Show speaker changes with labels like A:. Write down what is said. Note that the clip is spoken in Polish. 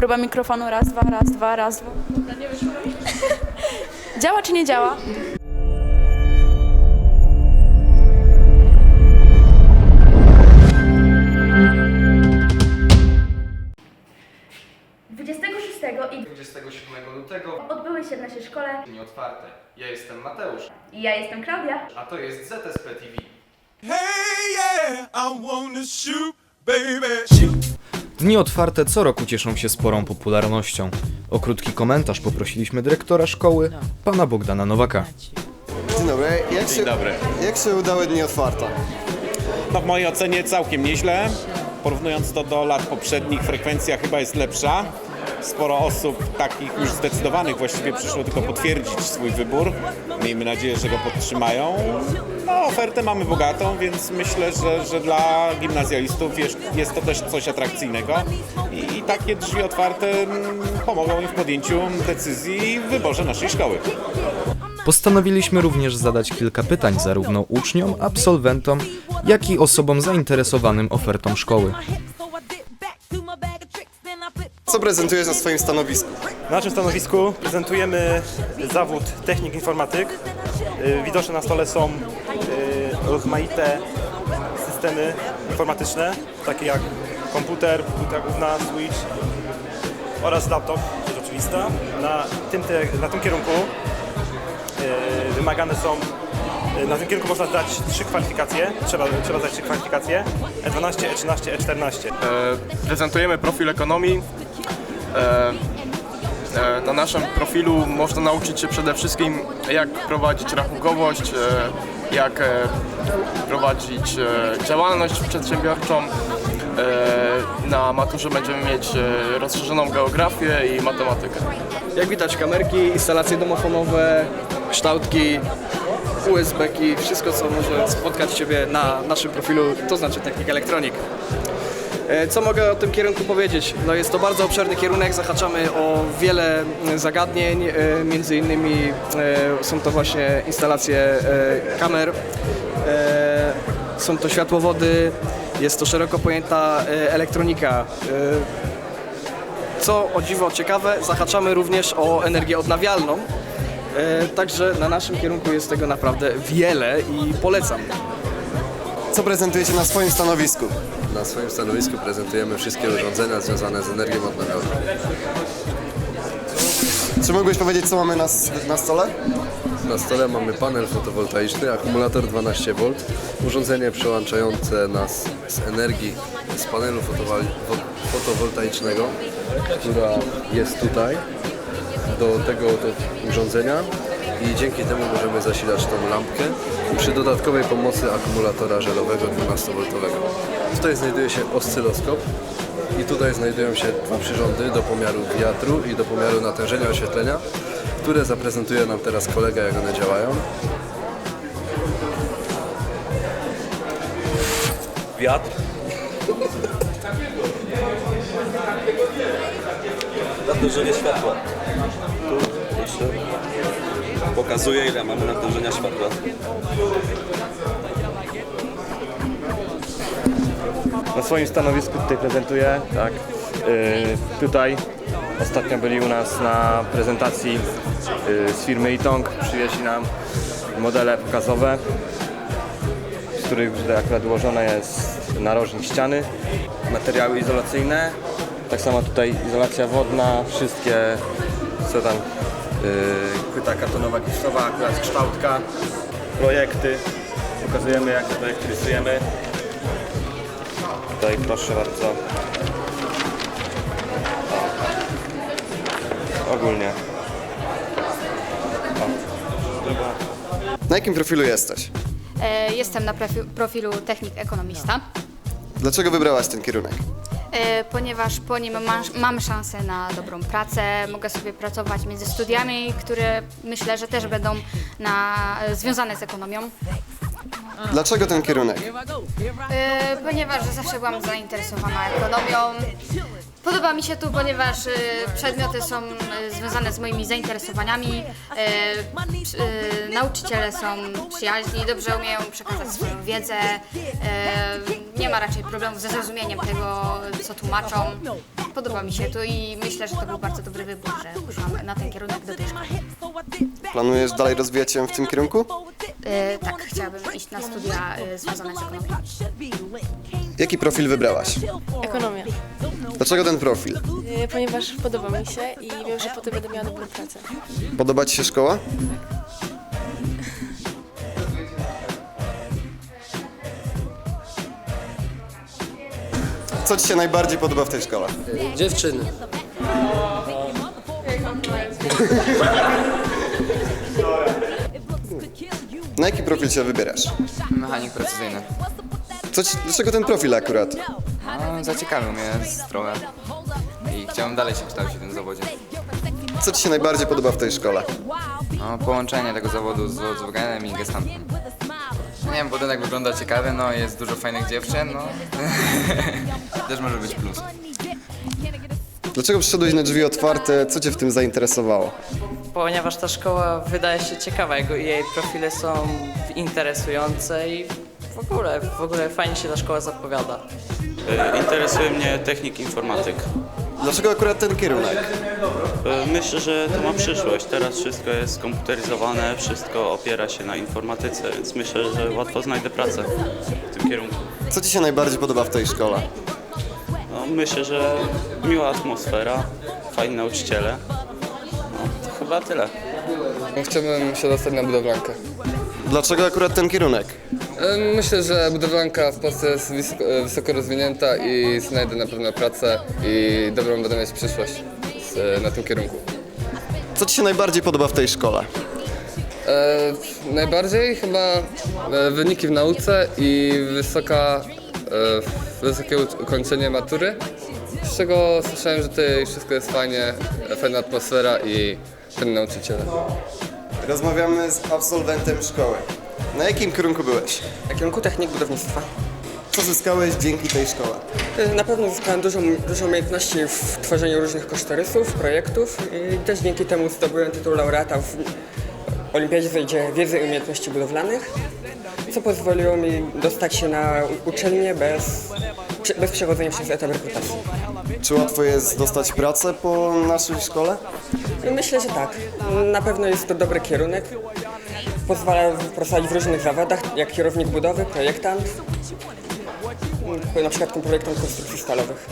A: Próba mikrofonu, raz, dwa, raz, dwa, raz, dwa. Nie wyszło. Działa czy nie działa?
B: i
C: 27 lutego
B: odbyły się w naszej szkole.
C: dni otwarte. Ja jestem Mateusz,
B: I ja jestem Klaudia.
C: a to jest ZSP TV.
D: Hey, yeah, I wanna shoot, baby. Shoot.
E: Dni otwarte co roku cieszą się sporą popularnością. O krótki komentarz poprosiliśmy dyrektora szkoły, pana Bogdana Nowaka.
F: Dzień dobry. Jak się,
G: dobry.
F: Jak się udały dni otwarte?
G: No w mojej ocenie całkiem nieźle. Porównując to do lat poprzednich, frekwencja chyba jest lepsza. Sporo osób takich już zdecydowanych właściwie przyszło tylko potwierdzić swój wybór. Miejmy nadzieję, że go podtrzymają. No, ofertę mamy bogatą, więc myślę, że, że dla gimnazjalistów jest, jest to też coś atrakcyjnego. I, I takie drzwi otwarte mm, pomogą im w podjęciu decyzji w wyborze naszej szkoły.
E: Postanowiliśmy również zadać kilka pytań zarówno uczniom, absolwentom, jak i osobom zainteresowanym ofertą szkoły.
F: Co prezentujesz na swoim stanowisku?
H: Na naszym stanowisku prezentujemy zawód technik informatyk. Y, Widoczne na stole są y, rozmaite systemy informatyczne, takie jak komputer, płyta główna, switch oraz laptop, rzecz oczywista. Na tym, na tym kierunku y, wymagane są na tym kierunku można zdać trzy kwalifikacje, trzeba, trzeba zdać trzy kwalifikacje E E12, E13, E14.
I: E, prezentujemy profil ekonomii. E, e, na naszym profilu można nauczyć się przede wszystkim jak prowadzić rachunkowość, e, jak e, prowadzić e, działalność przedsiębiorczą. E, na maturze będziemy mieć e, rozszerzoną geografię i matematykę.
J: Jak widać kamerki, instalacje domofonowe, kształtki, USB-ki, wszystko co może spotkać Ciebie na naszym profilu, to znaczy Technik Elektronik. E, Co mogę o tym kierunku powiedzieć? No jest to bardzo obszerny kierunek, zahaczamy o wiele zagadnień, e, między innymi e, są to właśnie instalacje kamer, są to światłowody, jest to szeroko pojęta elektronika. Co o dziwo ciekawe, zahaczamy również o energię odnawialną. E, także na naszym kierunku jest tego naprawdę wiele i polecam.
F: Co prezentujecie na swoim stanowisku?
K: Na swoim stanowisku prezentujemy wszystkie urządzenia związane z energią odnawialną.
F: Czy mógłbyś powiedzieć, co mamy na, na stole?
K: Na stole mamy panel fotowoltaiczny, akumulator 12V, urządzenie przełączające nas z energii z panelu fotowol- wo- fotowoltaicznego, która jest tutaj, do tego do urządzenia i dzięki temu możemy zasilać tą lampkę przy dodatkowej pomocy akumulatora żelowego 12V. Tutaj znajduje się oscyloskop i tutaj znajdują się dwa przyrządy do pomiaru wiatru i do pomiaru natężenia oświetlenia, które zaprezentuje nam teraz kolega, jak one działają.
H: Wiatr.
L: Natężenie światła. Tu proszę. Pokazuje ile mamy natężenia światła.
H: Na swoim stanowisku tutaj prezentuję, tak. Yy, tutaj ostatnio byli u nas na prezentacji yy, z firmy Itong. Przywieźli nam modele pokazowe, z których tutaj akurat ułożona jest narożnik ściany. Materiały izolacyjne, tak samo tutaj izolacja wodna, wszystkie co tam yy, płyta kartonowa kisztowa, akurat kształtka, projekty. Pokazujemy jak projekt rysujemy. Tutaj proszę bardzo. O. Ogólnie.
F: Na jakim profilu jesteś?
B: E, Jestem na profi- profilu technik ekonomista,
F: Dlaczego wybrałaś ten kierunek?
B: E, ponieważ po nim mam, mam szansę na dobrą pracę, mogę sobie pracować między studiami, które myślę, że też będą na, związane z ekonomią.
F: Dlaczego ten kierunek?
B: E, ponieważ zawsze byłam zainteresowana ekonomią. Podoba mi się tu, ponieważ e, przedmioty są e, związane z moimi zainteresowaniami. Przy- e, nauczyciele są przyjaźni, dobrze umieją przekazać swoją wiedzę. E, nie ma raczej problemów ze zrozumieniem tego, co tłumaczą. podoba mi się to i myślę, że to był bardzo dobry wybór, że poszłam na ten kierunek do tej szkoły.
F: Planujesz dalej rozwijać się w tym kierunku?
B: E, tak, chciałabym iść na studia e, związane z ekonomią.
F: Jaki profil wybrałaś?
M: Ekonomia.
F: Dlaczego ten profil?
M: Y, Ponieważ podoba mi się i wiem, że potem będę miała dobrą pracę.
F: Podoba Ci się szkoła? Co Ci się najbardziej podoba w tej szkole?
N: Dziewczyny.
F: Na jaki profil się wybierasz?
O: Mechanik precyzyjny.
F: Co ci, dlaczego ten profil akurat?
O: No, zaciekawił mnie trochę i chciałem dalej się kształcić w tym zawodzie.
F: Co Ci się najbardziej podoba w tej szkole?
O: No, połączenie tego zawodu z Volkswagenem i gestantem. No, nie wiem, budynek wygląda ciekawie, no jest dużo fajnych dziewczyn, no. Też może być plus.
F: Dlaczego przyszedłeś na drzwi otwarte? Co Cię w tym zainteresowało?
P: ponieważ ta szkoła wydaje się ciekawa, jego, jej profile są interesujące i w ogóle, w ogóle fajnie się ta szkoła zapowiada.
L: Interesuje mnie technik informatyk.
F: Dlaczego akurat ten kierunek?
L: Myślę, że to ma przyszłość. Teraz wszystko jest skomputeryzowane, wszystko opiera się na informatyce, więc myślę, że łatwo znajdę pracę w tym kierunku.
F: Co Ci się najbardziej podoba w tej szkole?
L: No, myślę, że miła atmosfera, fajni nauczyciele. No, to chyba tyle.
N: Chciałbym się dostać na budowlankę.
F: Dlaczego akurat ten kierunek?
N: Myślę, że budowlanka w Polsce jest wysoko, wysoko rozwinięta i znajdę na pewno pracę i dobrą będę mieć przyszłość z, na tym kierunku.
F: Co Ci się najbardziej podoba w tej szkole?
N: E, najbardziej chyba e, wyniki w nauce i wysoka, e, wysokie ukończenie matury, z czego słyszałem, że tutaj wszystko jest fajnie, e, fajna atmosfera i fajni nauczyciele.
F: Rozmawiamy z absolwentem szkoły. Na jakim kierunku byłeś?
N: Na kierunku technik budownictwa.
F: Co zyskałeś dzięki tej szkole?
N: Na pewno zyskałem dużo, dużo umiejętności w tworzeniu różnych kosztorysów, projektów i też dzięki temu zdobyłem tytuł laureata w Olimpiadzie w Zadzie Wiedzy i Umiejętności Budowlanych, co pozwoliło mi dostać się na uczelnię bez, bez przechodzenia przez etap rekrutacji.
F: Czy łatwo jest dostać pracę po naszej szkole?
N: Myślę, że tak. Na pewno jest to dobry kierunek. Pozwala pracować w różnych zawodach, jak kierownik budowy, projektant, na przykład projektant konstrukcji stalowych.